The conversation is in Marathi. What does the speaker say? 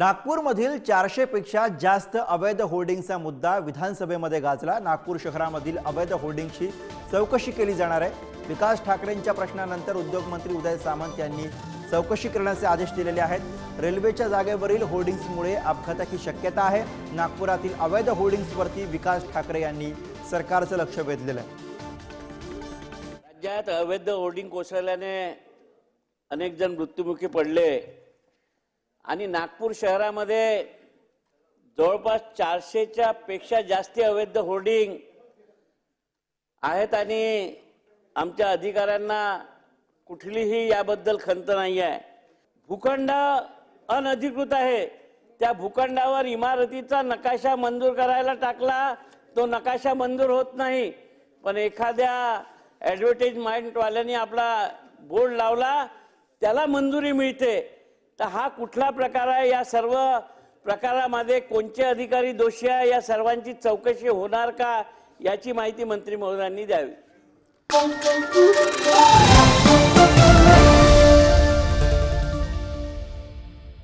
नागपूरमधील चारशेपेक्षा जास्त अवैध होर्डिंगचा मुद्दा विधानसभेमध्ये गाजला. नागपूर शहरामधील अवैध होर्डिंगची चौकशी केली जाणार आहे. विकास ठाकरेंच्या प्रश्नानंतर उद्योगमंत्री उदय सामंत यांनी चौकशी करण्याचे आदेश दिलेले आहेत. रेल्वेच्या जागेवरील होर्डिंग्समुळे अपघाताची शक्यता आहे. नागपुरातील अवैध होर्डिंग्सवरती विकास ठाकरे यांनी सरकारचं लक्ष वेधलेलं आहे. राज्यात अवैध होर्डिंग कोसळल्याने अनेक जण मृत्युमुखी पडले. आणि नागपूर शहरामध्ये जवळपास चारशेच्या पेक्षा जास्ती अवैध होर्डिंग आहेत आणि आमच्या अधिकाऱ्यांना कुठलीही याबद्दल खंत नाही आहे. भूखंड अनधिकृत आहे. त्या भूखंडावर इमारतीचा नकाशा मंजूर करायला टाकला तो नकाशा मंजूर होत नाही. पण एखाद्या ॲडव्हर्टाईजमेंटवाल्यांनी आपला बोर्ड लावला त्याला मंजुरी मिळते. तर हा कुठला प्रकार आहे? या सर्व प्रकारामध्ये कोणते अधिकारी दोषी आहे? या सर्वांची चौकशी होणार का? याची माहिती मंत्री महोदयांनी द्यावी.